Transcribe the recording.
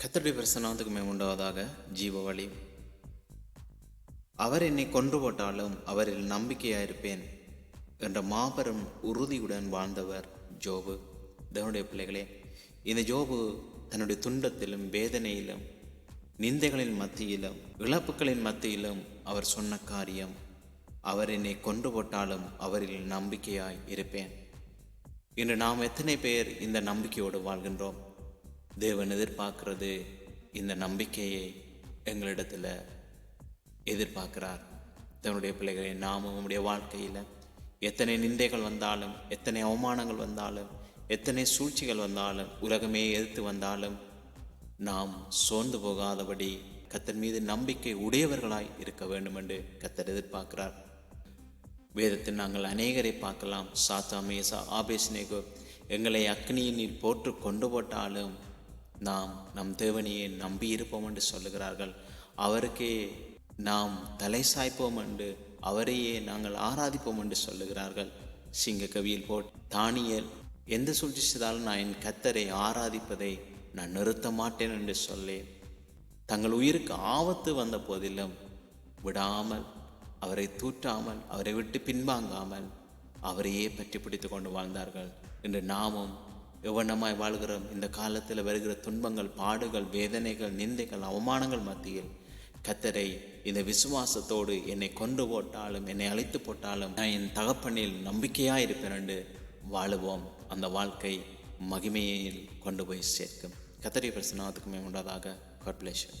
கத்தருடைய பிரசனத்துக்கு மேம் உண்டாவதாக ஜீவ வழி. அவர் என்னை கொன்று போட்டாலும் அவரில் நம்பிக்கையாயிருப்பேன் என்ற மாபெரும் உறுதியுடன் வாழ்ந்தவர் ஜோபு. தன்னுடைய பிள்ளைகளே இந்த ஜோபு தன்னுடைய துன்பத்திலும் வேதனையிலும் நிந்தைகளின் மத்தியிலும் இழப்புகளின் மத்தியிலும் அவர் சொன்ன காரியம் அவர் என்னை கொன்று போட்டாலும் அவரில் நம்பிக்கையாய் இருப்பேன். இன்று நாம் எத்தனை பேர் இந்த நம்பிக்கையோடு வாழ்கின்றோம்? தேவன் எதிர்பார்க்கிறது இந்த நம்பிக்கையை எங்களிடத்தில் எதிர்பார்க்கிறார். தன்னுடைய பிள்ளைகளை நாமும் நம்முடைய வாழ்க்கையில் எத்தனை நிந்தைகள் வந்தாலும் எத்தனை அவமானங்கள் வந்தாலும் எத்தனை சூழ்ச்சிகள் வந்தாலும் உலகமே எதிர்த்து வந்தாலும் நாம் சோர்ந்து போகாதபடி கத்தர் மீது நம்பிக்கை உடையவர்களாய் இருக்க வேண்டும் என்று கத்தர் எதிர்பார்க்கிறார். வேதத்தில் நாங்கள் அநேகரை பார்க்கலாம். சாத்தா மேசா நேகோ எங்களை அக்னியினில் போட்டு கொண்டு போட்டாலும் நாம் நம் தேவனையே நம்பி இருப்போம் என்று சொல்லுகிறார்கள். அவருக்கே நாம் தலை சாய்ப்போம் என்று அவரையே நாங்கள் ஆராதிப்போம் என்று சொல்லுகிறார்கள். சிங்க கவியில் போட் தானியல் எந்த சூழ்ச்சி செய்தாலும் நான் என் கத்தரை ஆராதிப்பதை நான் நிறுத்த மாட்டேன் என்று சொல்லேன். தங்கள் உயிருக்கு ஆபத்து வந்த போதிலும் விடாமல் அவரை தூற்றாமல் அவரை விட்டு பின்வாங்காமல் அவரையே பற்றி பிடித்து கொண்டு வாழ்ந்தார்கள். என்று நாமும் எவ்வண்ணமாய் வாழ்கிறோம் இந்த காலத்தில் வருகிற துன்பங்கள் பாடுகள் வேதனைகள் நிந்தைகள் அவமானங்கள் மத்தியில் கத்தரை இந்த விசுவாசத்தோடு என்னை கொண்டு போட்டாலும் என்னை அழைத்து போட்டாலும் நான் என் தகப்பனில் நம்பிக்கையாக இருப்பேன் என்று வாழுவோம். அந்த வாழ்க்கை மகிமையில் கொண்டு போய் சேர்க்கும். கத்தரி பிரசனத்துக்குமே உண்டாதாக காட் பிளேஷன்